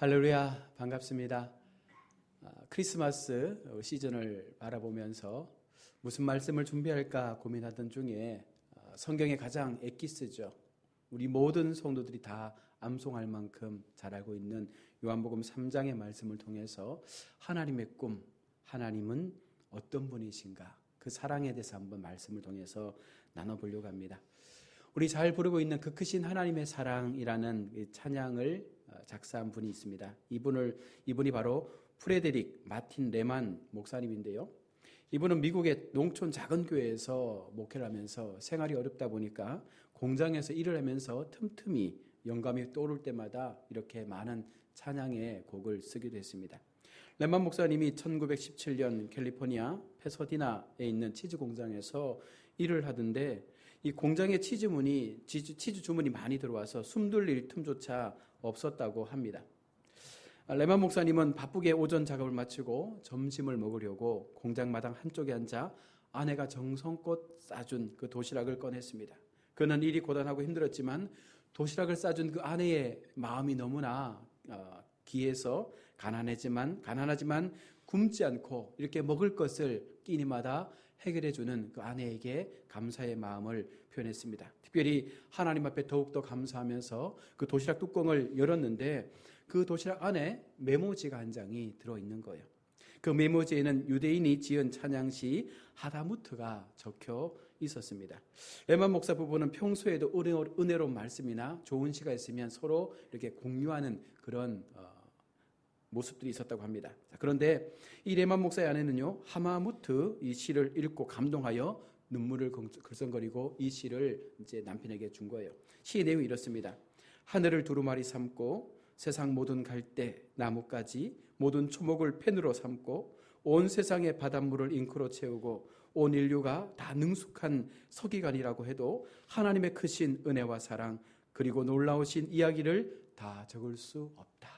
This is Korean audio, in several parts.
할렐루야 반갑습니다. 아, 크리스마스 시즌을 바라보면서 무슨 말씀을 준비할까 고민하던 중에 아, 성경의 가장 엑기스죠. 우리 모든 성도들이 다 암송할 만큼 잘 알고 있는 요한복음 3장의 말씀을 통해서 하나님의 꿈, 하나님은 어떤 분이신가 그 사랑에 대해서 한번 말씀을 통해서 나눠보려고 합니다. 우리 잘 부르고 있는 그 크신 하나님의 사랑이라는 찬양을 어, 작사한 분이 있습니다. 이분을 이분이 바로 프레데릭 마틴 레만 목사님인데요. 이분은 미국의 농촌 작은 교회에서 목회를 하면서 생활이 어렵다 보니까 공장에서 일을 하면서 틈틈이 영감이 떠오를 때마다 이렇게 많은 찬양의 곡을 쓰기도 했습니다. 레만 목사님이 1917년 캘리포니아 페서디나에 있는 치즈 공장에서 일을 하던데 이 공장의 치즈 문이 치즈, 치즈 주문이 많이 들어와서 숨 돌릴 틈조차 없었다고 합니다. 레만 목사님은 바쁘게 오전 작업을 마치고 점심을 먹으려고 공장 마당 한쪽에 앉아 아내가 정성껏 싸준 그 도시락을 꺼냈습니다. 그는 일이 고단하고 힘들었지만 도시락을 싸준 그 아내의 마음이 너무나 어, 기해서 가난하지만 가난하지만 굶지 않고 이렇게 먹을 것을 끼니마다 해결해 주는 그 아내에게 감사의 마음을 표현했습니다. 특별히 하나님 앞에 더욱더 감사하면서 그 도시락 뚜껑을 열었는데 그 도시락 안에 메모지가 한 장이 들어 있는 거예요. 그 메모지에는 유대인이 지은 찬양시 하다무트가 적혀 있었습니다. 레만 목사 부부는 평소에도 은혜로운 말씀이나 좋은 시가 있으면 서로 이렇게 공유하는 그런 어, 모습들이 있었다고 합니다. 그런데 이 레만 목사의 아내는요, 하마무트 이 시를 읽고 감동하여 눈물을 글썽거리고 이 시를 이제 남편에게 준 거예요. 시의 내용이 이렇습니다. 하늘을 두루마리 삼고 세상 모든 갈대, 나무까지 모든 초목을 펜으로 삼고 온 세상의 바닷물을 잉크로 채우고 온 인류가 다 능숙한 서기관이라고 해도 하나님의 크신 은혜와 사랑 그리고 놀라우신 이야기를 다 적을 수 없다.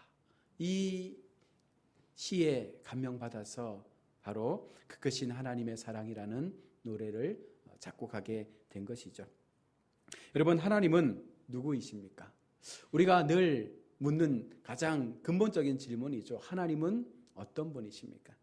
이 시에 감명받아서 바로 그 크신 하나님의 사랑이라는 노래를 작곡하게 된 것이죠. 여러분, 하나님은 누구이십니까? 우리가 늘 묻는 가장 근본적인 질문이죠. 하나님은 어떤 분이십니까?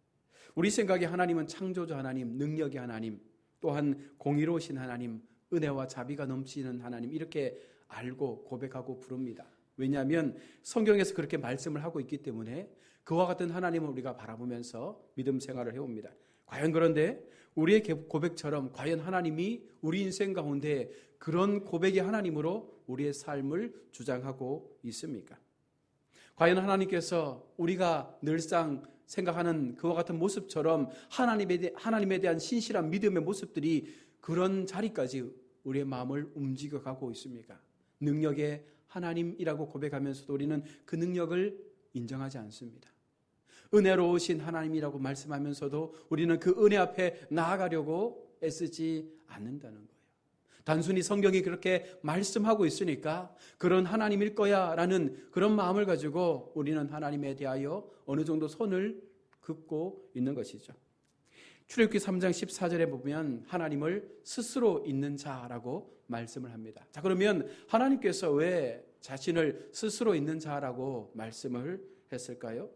우리 생각에 하나님은 창조주 하나님, 능력의 하나님, 또한 공의로우신 하나님, 은혜와 자비가 넘치는 하나님, 이렇게 알고 고백하고 부릅니다. 왜냐하면 성경에서 그렇게 말씀을 하고 있기 때문에 그와 같은 하나님을 우리가 바라보면서 믿음 생활을 해옵니다. 과연 그런데 우리의 고백처럼 과연 하나님이 우리 인생 가운데 그런 고백의 하나님으로 우리의 삶을 주장하고 있습니까? 과연 하나님께서 우리가 늘상 생각하는 그와 같은 모습처럼 하나님에, 대, 하나님에 대한 신실한 믿음의 모습들이 그런 자리까지 우리의 마음을 움직여 가고 있습니까? 능력의 하나님이라고 고백하면서도 우리는 그 능력을 인정하지 않습니다. 은혜로우신 하나님이라고 말씀하면서도 우리는 그 은혜 앞에 나아가려고 애쓰지 않는다는 거예요. 단순히 성경이 그렇게 말씀하고 있으니까 그런 하나님일 거야 라는 그런 마음을 가지고 우리는 하나님에 대하여 어느 정도 손을 긋고 있는 것이죠. 출애굽기 3장 14절에 보면 하나님을 스스로 있는 자라고 말씀을 합니다. 자, 그러면 하나님께서 왜 자신을 스스로 있는 자라고 말씀을 했을까요?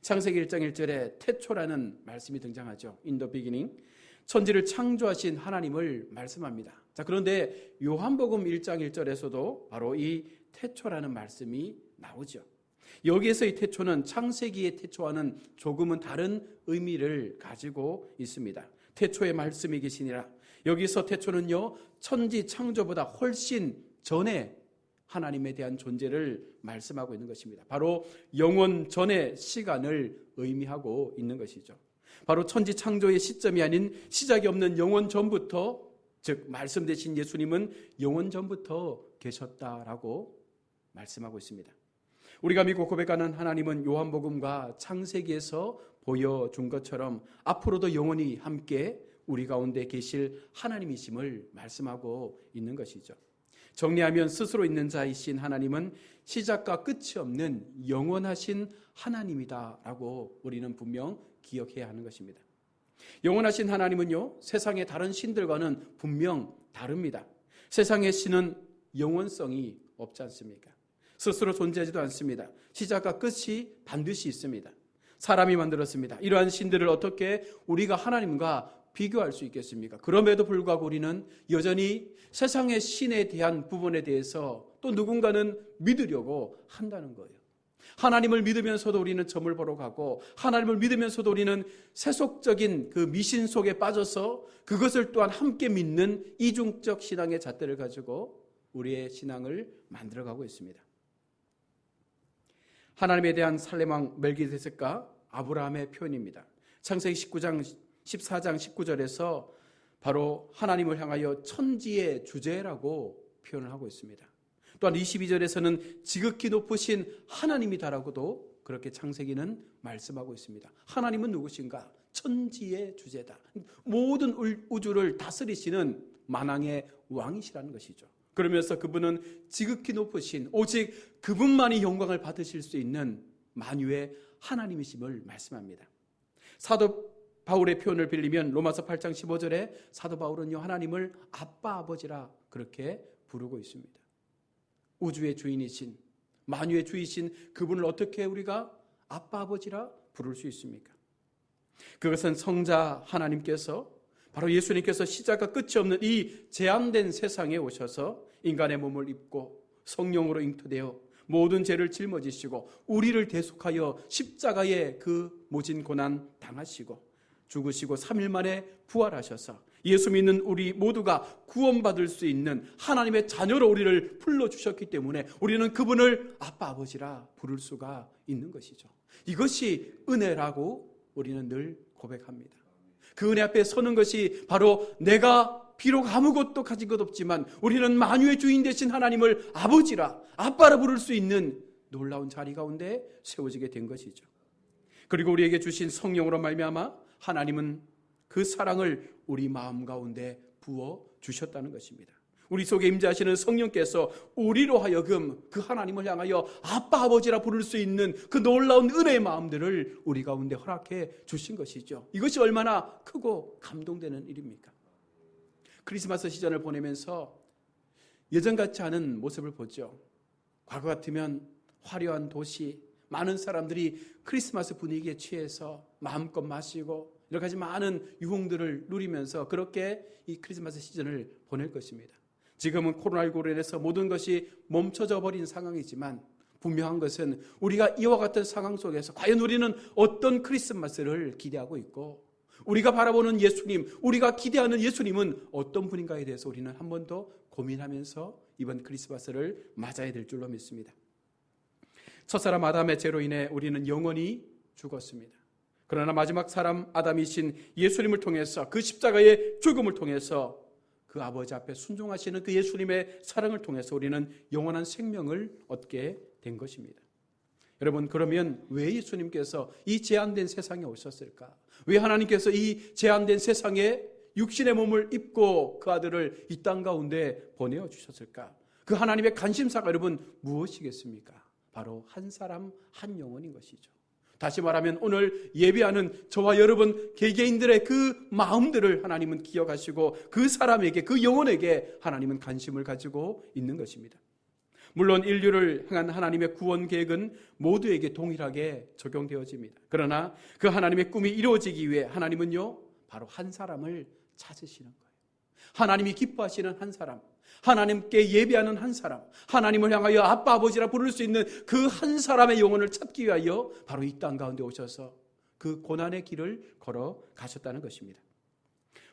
창세기 1장 1절에 태초라는 말씀이 등장하죠. In the beginning. 천지를 창조하신 하나님을 말씀합니다. 자, 그런데 요한복음 1장 1절에서도 바로 이 태초라는 말씀이 나오죠. 여기에서 이 태초는 창세기의 태초와는 조금은 다른 의미를 가지고 있습니다. 태초의 말씀이 계시니라. 여기서 태초는요, 천지 창조보다 훨씬 전에 하나님에 대한 존재를 말씀하고 있는 것입니다. 바로 영원 전의 시간을 의미하고 있는 것이죠. 바로 천지 창조의 시점이 아닌 시작이 없는 영원 전부터 즉 말씀 되신 예수님은 영원 전부터 계셨다라고 말씀하고 있습니다. 우리가 믿고 고백하는 하나님은 요한복음과 창세기에서 보여준 것처럼 앞으로도 영원히 함께 우리 가운데 계실 하나님이심을 말씀하고 있는 것이죠. 정리하면 스스로 있는 자이신 하나님은 시작과 끝이 없는 영원하신 하나님이다라고 우리는 분명 기억해야 하는 것입니다. 영원하신 하나님은요, 세상의 다른 신들과는 분명 다릅니다. 세상의 신은 영원성이 없지 않습니까? 스스로 존재하지도 않습니다. 시작과 끝이 반드시 있습니다. 사람이 만들었습니다. 이러한 신들을 어떻게 우리가 하나님과 비교할 수 있겠습니까? 그럼에도 불구하고 우리는 여전히 세상의 신에 대한 부분에 대해서 또 누군가는 믿으려고 한다는 거예요. 하나님을 믿으면서도 우리는 점을 보러 가고 하나님을 믿으면서도 우리는 세속적인 그 미신 속에 빠져서 그것을 또한 함께 믿는 이중적 신앙의 잣대를 가지고 우리의 신앙을 만들어가고 있습니다. 하나님에 대한 살레망 멜기세sek과 아브라함의 표현입니다. 창세기 19장 14장 19절에서 바로 하나님을 향하여 천지의 주제라고 표현을 하고 있습니다. 또한 22절에서는 지극히 높으신 하나님이다라고도 그렇게 창세기는 말씀하고 있습니다. 하나님은 누구신가? 천지의 주제다. 모든 우주를 다스리시는 만왕의 왕이시라는 것이죠. 그러면서 그분은 지극히 높으신 오직 그분만이 영광을 받으실 수 있는 만유의 하나님이심을 말씀합니다. 사도 바울의 표현을 빌리면 로마서 8장 15절에 사도 바울은요 하나님을 아빠 아버지라 그렇게 부르고 있습니다. 우주의 주인이신 만유의 주이신 그분을 어떻게 우리가 아빠 아버지라 부를 수 있습니까? 그것은 성자 하나님께서 바로 예수님께서 시작과 끝이 없는 이 제한된 세상에 오셔서 인간의 몸을 입고 성령으로 잉태되어 모든 죄를 짊어지시고 우리를 대속하여 십자가의 그 모진 고난 당하시고 죽으시고 3일 만에 부활하셔서 예수 믿는 우리 모두가 구원받을 수 있는 하나님의 자녀로 우리를 불러주셨기 때문에 우리는 그분을 아빠 아버지라 부를 수가 있는 것이죠. 이것이 은혜라고 우리는 늘 고백합니다. 그 은혜 앞에 서는 것이 바로 내가 비록 아무것도 가진 것 없지만 우리는 만유의 주인 되신 하나님을 아버지라 아빠라 부를 수 있는 놀라운 자리 가운데 세워지게 된 것이죠. 그리고 우리에게 주신 성령으로 말미암아 하나님은 그 사랑을 우리 마음 가운데 부어 주셨다는 것입니다. 우리 속에 임재하시는 성령께서 우리로 하여금 그 하나님을 향하여 아빠 아버지라 부를 수 있는 그 놀라운 은혜의 마음들을 우리 가운데 허락해 주신 것이죠. 이것이 얼마나 크고 감동되는 일입니까? 크리스마스 시즌을 보내면서 예전 같지 않은 모습을 보죠. 과거 같으면 화려한 도시, 많은 사람들이 크리스마스 분위기에 취해서 마음껏 마시고 여러 가지 많은 유흥들을 누리면서 그렇게 이 크리스마스 시즌을 보낼 것입니다. 지금은 코로나19로 인해서 모든 것이 멈춰져 버린 상황이지만 분명한 것은 우리가 이와 같은 상황 속에서 과연 우리는 어떤 크리스마스를 기대하고 있고 우리가 바라보는 예수님, 우리가 기대하는 예수님은 어떤 분인가에 대해서 우리는 한 번 더 고민하면서 이번 크리스마스를 맞아야 될 줄로 믿습니다. 첫사람 아담의 죄로 인해 우리는 영원히 죽었습니다. 그러나 마지막 사람 아담이신 예수님을 통해서 그 십자가의 죽음을 통해서 그 아버지 앞에 순종하시는 그 예수님의 사랑을 통해서 우리는 영원한 생명을 얻게 된 것입니다. 여러분 그러면 왜 예수님께서 이 제한된 세상에 오셨을까? 왜 하나님께서 이 제한된 세상에 육신의 몸을 입고 그 아들을 이 땅 가운데 보내어 주셨을까? 그 하나님의 관심사가 여러분 무엇이겠습니까? 바로 한 사람 한 영혼인 것이죠. 다시 말하면 오늘 예배하는 저와 여러분 개개인들의 그 마음들을 하나님은 기억하시고 그 사람에게 그 영혼에게 하나님은 관심을 가지고 있는 것입니다. 물론 인류를 향한 하나님의 구원 계획은 모두에게 동일하게 적용되어집니다. 그러나 그 하나님의 꿈이 이루어지기 위해 하나님은요, 바로 한 사람을 찾으시는 거예요. 하나님이 기뻐하시는 한 사람, 하나님께 예배하는 한 사람, 하나님을 향하여 아빠 아버지라 부를 수 있는 그 한 사람의 영혼을 찾기 위하여 바로 이 땅 가운데 오셔서 그 고난의 길을 걸어 가셨다는 것입니다.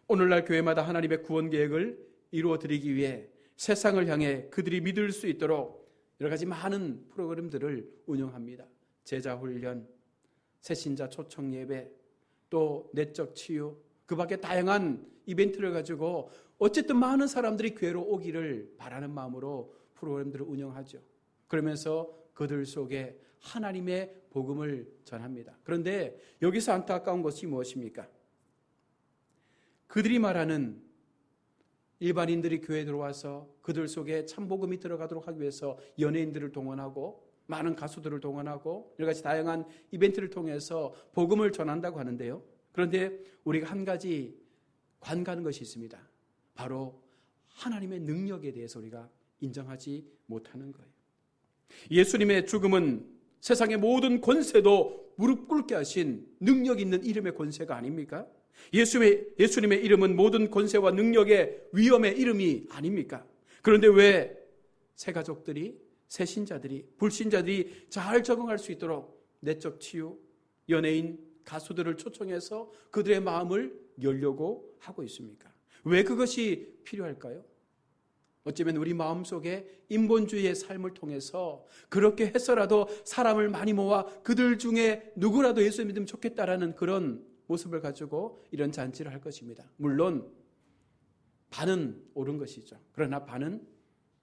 오늘날 교회마다 하나님의 구원 계획을 이루어 드리기 위해 세상을 향해 그들이 믿을 수 있도록 여러 가지 많은 프로그램들을 운영합니다. 제자 훈련, 새신자 초청 예배, 또 내적 치유, 그 밖에 다양한 이벤트를 가지고 어쨌든 많은 사람들이 교회로 오기를 바라는 마음으로 프로그램들을 운영하죠. 그러면서 그들 속에 하나님의 복음을 전합니다. 그런데 여기서 안타까운 것이 무엇입니까? 그들이 말하는 일반인들이 교회에 들어와서 그들 속에 참복음이 들어가도록 하기 위해서 연예인들을 동원하고 많은 가수들을 동원하고 여러 가지 다양한 이벤트를 통해서 복음을 전한다고 하는데요. 그런데 우리가 한 가지 관가는 것이 있습니다. 바로 하나님의 능력에 대해서 우리가 인정하지 못하는 거예요. 예수님의 죽음은 세상의 모든 권세도 무릎 꿇게 하신 능력 있는 이름의 권세가 아닙니까? 예수의, 예수님의 이름은 모든 권세와 능력의 위엄의 이름이 아닙니까? 그런데 왜 새 가족들이, 새 신자들이, 불신자들이 잘 적응할 수 있도록 내적 치유, 연예인, 가수들을 초청해서 그들의 마음을 열려고 하고 있습니까? 왜 그것이 필요할까요? 어쩌면 우리 마음속에 인본주의의 삶을 통해서 그렇게 해서라도 사람을 많이 모아 그들 중에 누구라도 예수 믿으면 좋겠다라는 그런 모습을 가지고 이런 잔치를 할 것입니다. 물론 반은 옳은 것이죠. 그러나 반은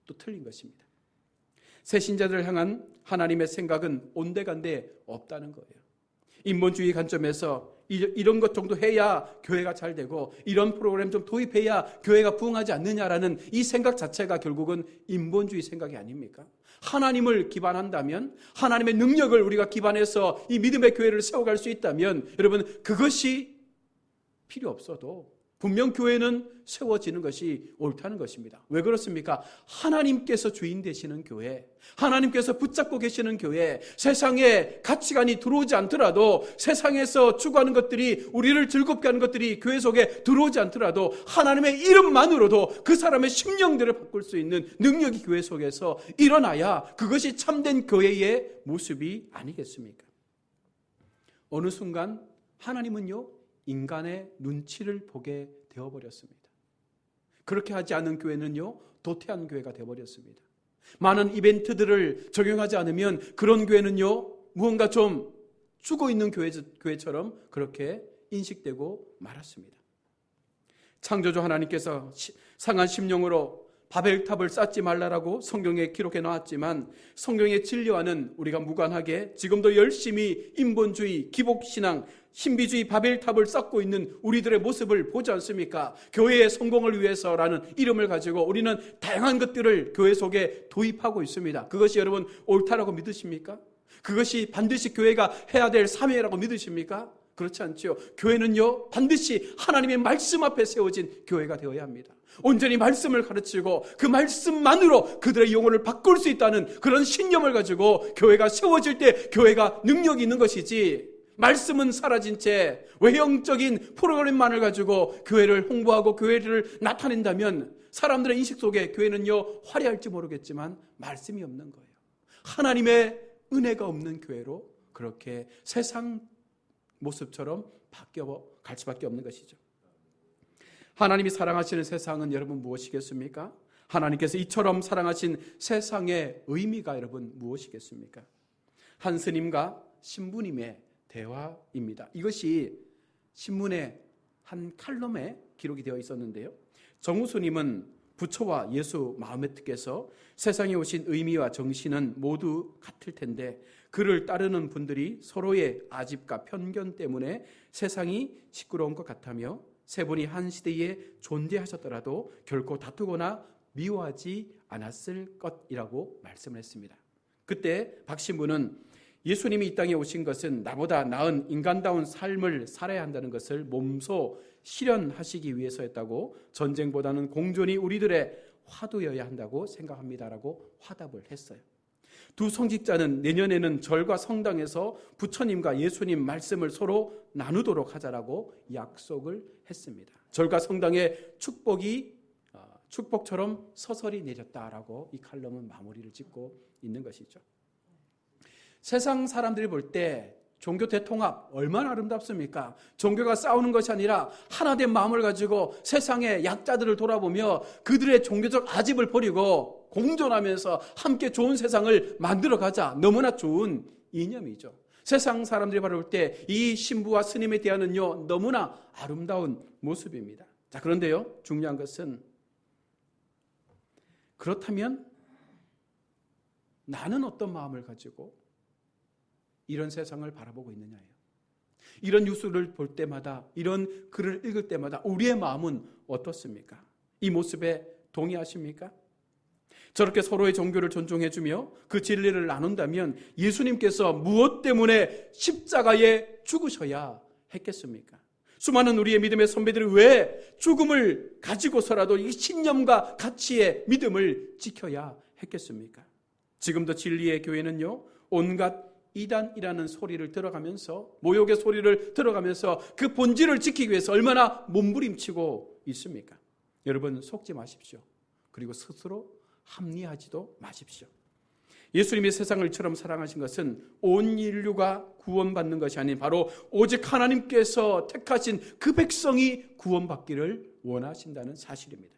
또 틀린 것입니다. 새 신자들을 향한 하나님의 생각은 온데간데 없다는 거예요. 인본주의 관점에서 이런 것 정도 해야 교회가 잘 되고 이런 프로그램 좀 도입해야 교회가 부흥하지 않느냐라는 이 생각 자체가 결국은 인본주의 생각이 아닙니까? 하나님을 기반한다면 하나님의 능력을 우리가 기반해서 이 믿음의 교회를 세워갈 수 있다면 여러분 그것이 필요 없어도 분명 교회는 세워지는 것이 옳다는 것입니다. 왜 그렇습니까? 하나님께서 주인 되시는 교회, 하나님께서 붙잡고 계시는 교회, 세상에 가치관이 들어오지 않더라도 세상에서 추구하는 것들이 우리를 즐겁게 하는 것들이 교회 속에 들어오지 않더라도 하나님의 이름만으로도 그 사람의 심령들을 바꿀 수 있는 능력이 교회 속에서 일어나야 그것이 참된 교회의 모습이 아니겠습니까? 어느 순간 하나님은요, 인간의 눈치를 보게 되어버렸습니다. 그렇게 하지 않은 교회는요, 도태한 교회가 되어버렸습니다. 많은 이벤트들을 적용하지 않으면 그런 교회는요, 무언가 좀 죽어 있는 교회, 교회처럼 그렇게 인식되고 말았습니다. 창조주 하나님께서 상한 심령으로 바벨탑을 쌓지 말라라고 성경에 기록해 놓았지만 성경의 진리와는 우리가 무관하게 지금도 열심히 인본주의, 기복신앙, 신비주의 바벨탑을 쌓고 있는 우리들의 모습을 보지 않습니까? 교회의 성공을 위해서라는 이름을 가지고 우리는 다양한 것들을 교회 속에 도입하고 있습니다. 그것이 여러분 옳다라고 믿으십니까? 그것이 반드시 교회가 해야 될 사명이라고 믿으십니까? 그렇지 않죠. 교회는요, 반드시 하나님의 말씀 앞에 세워진 교회가 되어야 합니다. 온전히 말씀을 가르치고 그 말씀만으로 그들의 영혼을 바꿀 수 있다는 그런 신념을 가지고 교회가 세워질 때 교회가 능력이 있는 것이지 말씀은 사라진 채 외형적인 프로그램만을 가지고 교회를 홍보하고 교회를 나타낸다면 사람들의 인식 속에 교회는요 화려할지 모르겠지만 말씀이 없는 거예요. 하나님의 은혜가 없는 교회로 그렇게 세상 모습처럼 바뀌어 갈 수밖에 없는 것이죠. 하나님이 사랑하시는 세상은 여러분 무엇이겠습니까? 하나님께서 이처럼 사랑하신 세상의 의미가 여러분 무엇이겠습니까? 한 스님과 신부님의 대화입니다. 이것이 신문의 한 칼럼에 기록이 되어 있었는데요. 정우스님은 부처와 예수 마음의 뜻께서 세상에 오신 의미와 정신은 모두 같을 텐데 그를 따르는 분들이 서로의 아집과 편견 때문에 세상이 시끄러운 것 같다며 세 분이 한 시대에 존재하셨더라도 결코 다투거나 미워하지 않았을 것이라고 말씀을 했습니다. 그때 박 신부는 예수님이 이 땅에 오신 것은 나보다 나은 인간다운 삶을 살아야 한다는 것을 몸소 실현하시기 위해서였다고 전쟁보다는 공존이 우리들의 화두여야 한다고 생각합니다라고 화답을 했어요. 두 성직자는 내년에는 절과 성당에서 부처님과 예수님 말씀을 서로 나누도록 하자라고 약속을 했습니다. 절과 성당의 축복이 어, 축복처럼 서서히 내렸다라고 이 칼럼은 마무리를 짓고 있는 것이죠. 세상 사람들이 볼 때 종교 대통합 얼마나 아름답습니까? 종교가 싸우는 것이 아니라 하나된 마음을 가지고 세상의 약자들을 돌아보며 그들의 종교적 아집을 버리고 공존하면서 함께 좋은 세상을 만들어 가자. 너무나 좋은 이념이죠. 세상 사람들이 바라볼 때 이 신부와 스님에 대한은요, 너무나 아름다운 모습입니다. 자, 그런데요, 중요한 것은 그렇다면 나는 어떤 마음을 가지고 이런 세상을 바라보고 있느냐예요. 이런 뉴스를 볼 때마다, 이런 글을 읽을 때마다 우리의 마음은 어떻습니까? 이 모습에 동의하십니까? 저렇게 서로의 종교를 존중해주며 그 진리를 나눈다면 예수님께서 무엇 때문에 십자가에 죽으셔야 했겠습니까? 수많은 우리의 믿음의 선배들이 왜 죽음을 가지고서라도 이 신념과 가치의 믿음을 지켜야 했겠습니까? 지금도 진리의 교회는요, 온갖 이단이라는 소리를 들어가면서, 모욕의 소리를 들어가면서 그 본질을 지키기 위해서 얼마나 몸부림치고 있습니까? 여러분, 속지 마십시오. 그리고 스스로 합리하지도 마십시오. 예수님이 세상을 처럼 사랑하신 것은 온 인류가 구원받는 것이 아닌 바로 오직 하나님께서 택하신 그 백성이 구원받기를 원하신다는 사실입니다.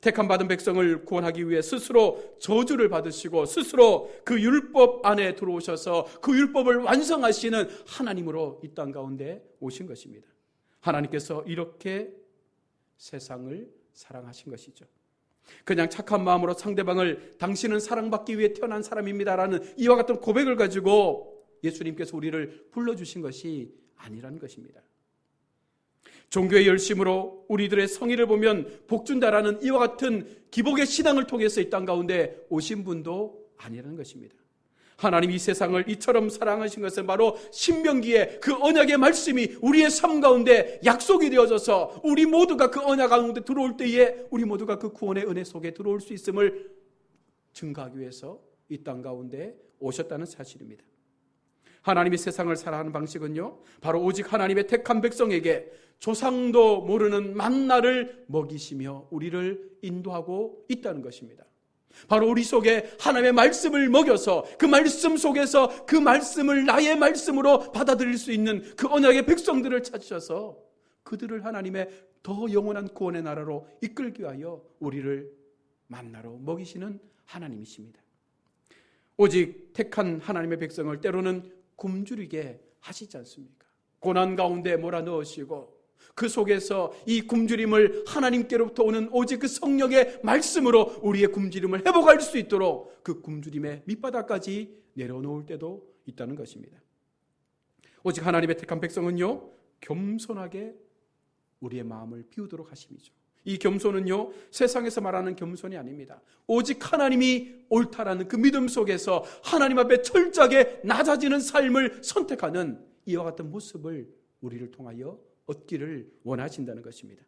택함 받은 백성을 구원하기 위해 스스로 저주를 받으시고 스스로 그 율법 안에 들어오셔서 그 율법을 완성하시는 하나님으로 이 땅 가운데 오신 것입니다. 하나님께서 이렇게 세상을 사랑하신 것이죠. 그냥 착한 마음으로 상대방을 당신은 사랑받기 위해 태어난 사람입니다라는 이와 같은 고백을 가지고 예수님께서 우리를 불러주신 것이 아니라는 것입니다. 종교의 열심으로 우리들의 성의를 보면 복준다라는 이와 같은 기복의 신앙을 통해서 이 땅 가운데 오신 분도 아니라는 것입니다. 하나님 이 세상을 이처럼 사랑하신 것은 바로 신명기에 그 언약의 말씀이 우리의 삶 가운데 약속이 되어져서 우리 모두가 그 언약 가운데 들어올 때에 우리 모두가 그 구원의 은혜 속에 들어올 수 있음을 증가하기 위해서 이 땅 가운데 오셨다는 사실입니다. 하나님이 세상을 살아가는 방식은요, 바로 오직 하나님의 택한 백성에게 조상도 모르는 만나를 먹이시며 우리를 인도하고 있다는 것입니다. 바로 우리 속에 하나님의 말씀을 먹여서 그 말씀 속에서 그 말씀을 나의 말씀으로 받아들일 수 있는 그 언약의 백성들을 찾으셔서 그들을 하나님의 더 영원한 구원의 나라로 이끌기 위하여 우리를 만나러 먹이시는 하나님이십니다. 오직 택한 하나님의 백성을 때로는 굶주리게 하시지 않습니까? 고난 가운데 몰아넣으시고 그 속에서 이 굶주림을 하나님께로부터 오는 오직 그 성령의 말씀으로 우리의 굶주림을 회복할 수 있도록 그 굶주림의 밑바닥까지 내려놓을 때도 있다는 것입니다. 오직 하나님의 택한 백성은요, 겸손하게 우리의 마음을 비우도록 하심이죠. 이 겸손은요, 세상에서 말하는 겸손이 아닙니다. 오직 하나님이 옳다라는 그 믿음 속에서 하나님 앞에 철저하게 낮아지는 삶을 선택하는 이와 같은 모습을 우리를 통하여 얻기를 원하신다는 것입니다.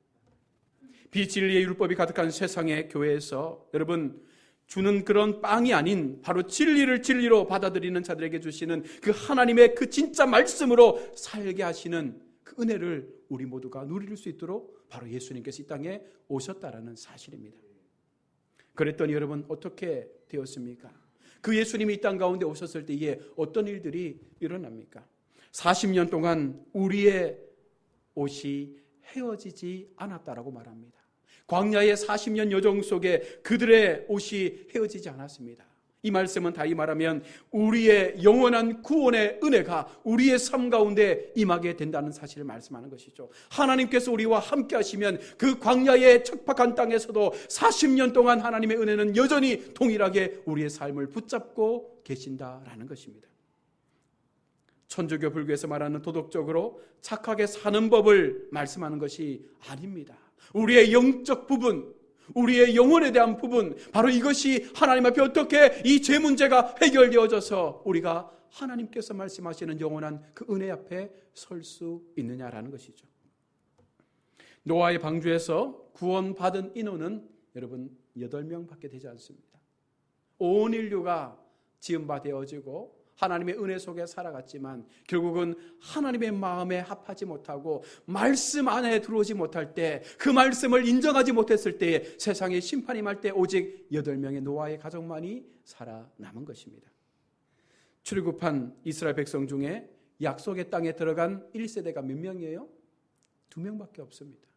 비진리의 율법이 가득한 세상의 교회에서 여러분 주는 그런 빵이 아닌 바로 진리를 진리로 받아들이는 자들에게 주시는 그 하나님의 그 진짜 말씀으로 살게 하시는 그 은혜를 우리 모두가 누릴 수 있도록 바로 예수님께서 이 땅에 오셨다라는 사실입니다. 그랬더니 여러분 어떻게 되었습니까? 그 예수님이 이 땅 가운데 오셨을 때에 어떤 일들이 일어납니까? 40년 동안 우리의 옷이 헤어지지 않았다라고 말합니다. 광야의 40년 여정 속에 그들의 옷이 헤어지지 않았습니다. 이 말씀은 다이 말하면 우리의 영원한 구원의 은혜가 우리의 삶 가운데 임하게 된다는 사실을 말씀하는 것이죠. 하나님께서 우리와 함께 하시면 그 광야의 척박한 땅에서도 40년 동안 하나님의 은혜는 여전히 동일하게 우리의 삶을 붙잡고 계신다라는 것입니다. 천주교 불교에서 말하는 도덕적으로 착하게 사는 법을 말씀하는 것이 아닙니다. 우리의 영적 부분, 우리의 영혼에 대한 부분, 바로 이것이 하나님 앞에 어떻게 이 죄 문제가 해결되어져서 우리가 하나님께서 말씀하시는 영원한 그 은혜 앞에 설 수 있느냐라는 것이죠. 노아의 방주에서 구원받은 인원은 여러분 8명 밖에 되지 않습니다. 온 인류가 지음바 되어지고 하나님의 은혜 속에 살아갔지만 결국은 하나님의 마음에 합하지 못하고 말씀 안에 들어오지 못할 때 그 말씀을 인정하지 못했을 때에 세상에 심판이 말 때 오직 8명의 노아의 가족만이 살아남은 것입니다. 출애굽한 이스라엘 백성 중에 약속의 땅에 들어간 1세대가 몇 명이에요? 두 명밖에 없습니다.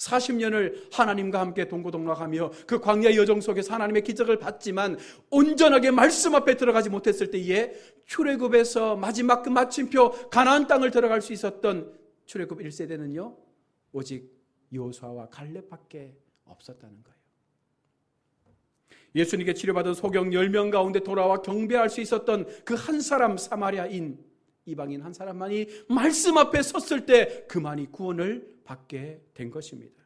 40년을 하나님과 함께 동고동락하며 그 광야 여정 속에서 하나님의 기적을 받지만 온전하게 말씀 앞에 들어가지 못했을 때에 출애굽에서 마지막 그 마침표 가나안 땅을 들어갈 수 있었던 출애굽 1세대는요. 오직 요수아와 갈렙밖에 없었다는 거예요. 예수님께 치료받은 소경 10명 가운데 돌아와 경배할 수 있었던 그 한 사람 사마리아인 이방인 한 사람만이 말씀 앞에 섰을 때 그만이 구원을 받게 된 것입니다.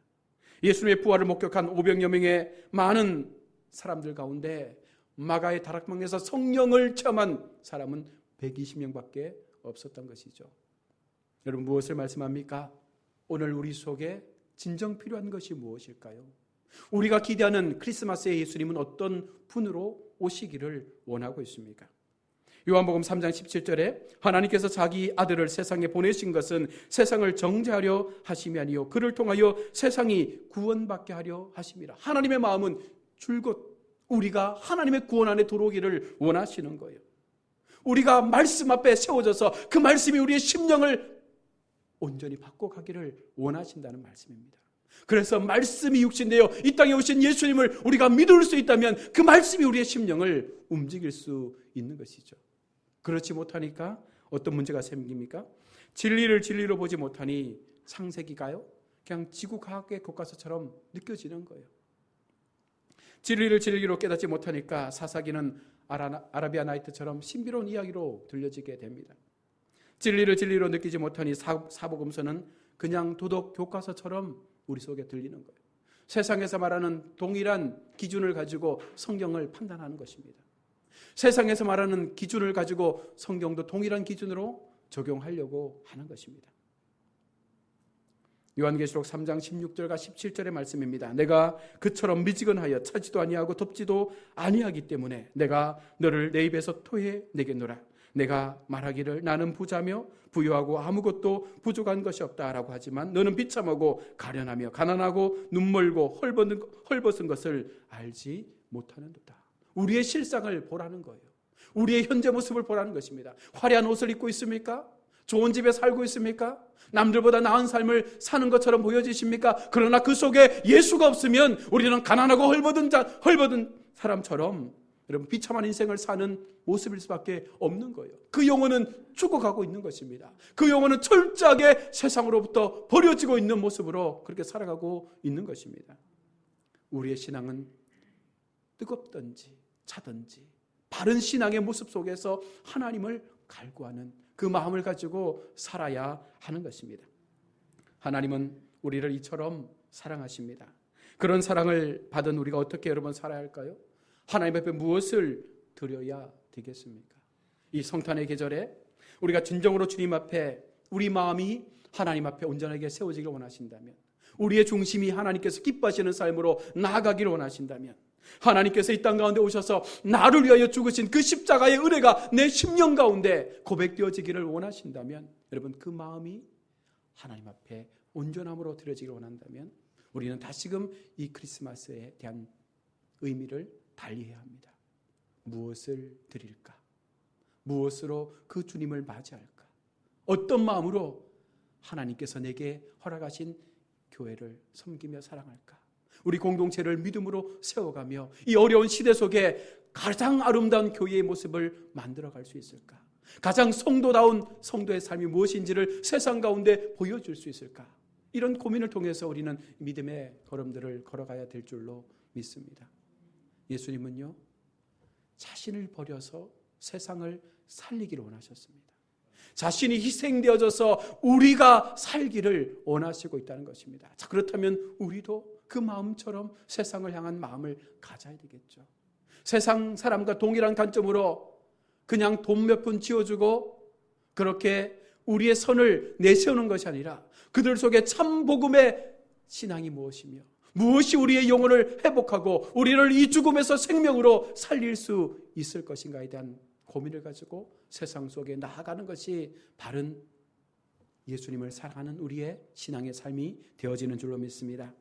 예수님의 부활을 목격한 500여 명의 많은 사람들 가운데 마가의 다락방에서 성령을 체험한 사람은 120명밖에 없었던 것이죠. 여러분 무엇을 말씀합니까? 오늘 우리 속에 진정 필요한 것이 무엇일까요? 우리가 기대하는 크리스마스의 예수님은 어떤 분으로 오시기를 원하고 있습니까? 요한복음 3장 17절에 하나님께서 자기 아들을 세상에 보내신 것은 세상을 정죄하려 하심이 아니요 그를 통하여 세상이 구원받게 하려 하심이라. 하나님의 마음은 줄곧 우리가 하나님의 구원 안에 들어오기를 원하시는 거예요. 우리가 말씀 앞에 세워져서 그 말씀이 우리의 심령을 온전히 바꿔 가기를 원하신다는 말씀입니다. 그래서 말씀이 육신되어 이 땅에 오신 예수님을 우리가 믿을 수 있다면 그 말씀이 우리의 심령을 움직일 수 있는 것이죠. 그렇지 못하니까 어떤 문제가 생깁니까? 진리를 진리로 보지 못하니 상세기가요? 그냥 지구과학의 교과서처럼 느껴지는 거예요. 진리를 진리로 깨닫지 못하니까 사사기는 아라, 비아 나이트처럼 신비로운 이야기로 들려지게 됩니다. 진리를 진리로 느끼지 못하니 사, 사복음서는 그냥 도덕 교과서처럼 우리 속에 들리는 거예요. 세상에서 말하는 동일한 기준을 가지고 성경을 판단하는 것입니다. 세상에서 말하는 기준을 가지고 성경도 동일한 기준으로 적용하려고 하는 것입니다. 요한계시록 3장 16절과 17절의 말씀입니다. 내가 그처럼 미지근하여 차지도 아니하고 덥지도 아니하기 때문에 내가 너를 내 입에서 토해 내겠노라. 내가 말하기를 나는 부자며 부유하고 아무것도 부족한 것이 없다라고 하지만 너는 비참하고 가련하며 가난하고 눈멀고 헐벗은, 것을 알지 못하는도다. 우리의 실상을 보라는 거예요. 우리의 현재 모습을 보라는 것입니다. 화려한 옷을 입고 있습니까? 좋은 집에 살고 있습니까? 남들보다 나은 삶을 사는 것처럼 보여지십니까? 그러나 그 속에 예수가 없으면 우리는 가난하고 헐벗은 자, 헐벗은 사람처럼 여러분 비참한 인생을 사는 모습일 수밖에 없는 거예요. 그 영혼은 죽어가고 있는 것입니다. 그 영혼은 철저하게 세상으로부터 버려지고 있는 모습으로 그렇게 살아가고 있는 것입니다. 우리의 신앙은 뜨겁든지 차든지 바른 신앙의 모습 속에서 하나님을 갈구하는 그 마음을 가지고 살아야 하는 것입니다. 하나님은 우리를 이처럼 사랑하십니다. 그런 사랑을 받은 우리가 어떻게 여러분 살아야 할까요? 하나님 앞에 무엇을 드려야 되겠습니까? 이 성탄의 계절에 우리가 진정으로 주님 앞에 우리 마음이 하나님 앞에 온전하게 세워지기를 원하신다면 우리의 중심이 하나님께서 기뻐하시는 삶으로 나아가기를 원하신다면 하나님께서 이 땅 가운데 오셔서 나를 위하여 죽으신 그 십자가의 은혜가 내 심령 가운데 고백되어지기를 원하신다면 여러분 그 마음이 하나님 앞에 온전함으로 드려지기를 원한다면 우리는 다시금 이 크리스마스에 대한 의미를 달리해야 합니다. 무엇을 드릴까? 무엇으로 그 주님을 맞이할까? 어떤 마음으로 하나님께서 내게 허락하신 교회를 섬기며 사랑할까? 우리 공동체를 믿음으로 세워가며 이 어려운 시대 속에 가장 아름다운 교회의 모습을 만들어 갈 수 있을까? 가장 성도다운 성도의 삶이 무엇인지를 세상 가운데 보여줄 수 있을까? 이런 고민을 통해서 우리는 믿음의 걸음들을 걸어가야 될 줄로 믿습니다. 예수님은요, 자신을 버려서 세상을 살리기를 원하셨습니다. 자신이 희생되어져서 우리가 살기를 원하시고 있다는 것입니다. 자, 그렇다면 우리도 그 마음처럼 세상을 향한 마음을 가져야 되겠죠. 세상 사람과 동일한 관점으로 그냥 돈 몇 푼 지어주고 그렇게 우리의 선을 내세우는 것이 아니라 그들 속에 참 복음의 신앙이 무엇이며 무엇이 우리의 영혼을 회복하고 우리를 이 죽음에서 생명으로 살릴 수 있을 것인가에 대한 고민을 가지고 세상 속에 나아가는 것이 바른 예수님을 사랑하는 우리의 신앙의 삶이 되어지는 줄로 믿습니다.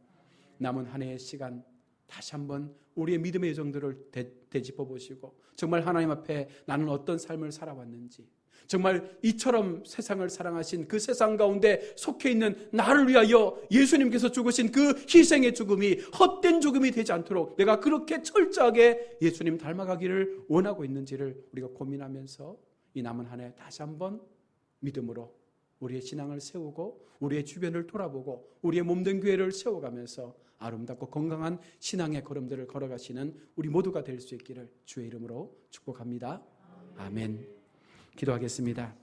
남은 한 해의 시간 다시 한번 우리의 믿음의 여정들을 되, 짚어 보시고 정말 하나님 앞에 나는 어떤 삶을 살아왔는지 정말 이처럼 세상을 사랑하신 그 세상 가운데 속해 있는 나를 위하여 예수님께서 죽으신 그 희생의 죽음이 헛된 죽음이 되지 않도록 내가 그렇게 철저하게 예수님 닮아가기를 원하고 있는지를 우리가 고민하면서 이 남은 한 해 다시 한번 믿음으로 우리의 신앙을 세우고 우리의 주변을 돌아보고 우리의 몸된 교회를 세워가면서 아름답고 건강한 신앙의 걸음들을 걸어가시는 우리 모두가 될 수 있기를 주의 이름으로 축복합니다. 아멘. 기도하겠습니다.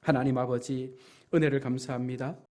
하나님 아버지 은혜를 감사합니다.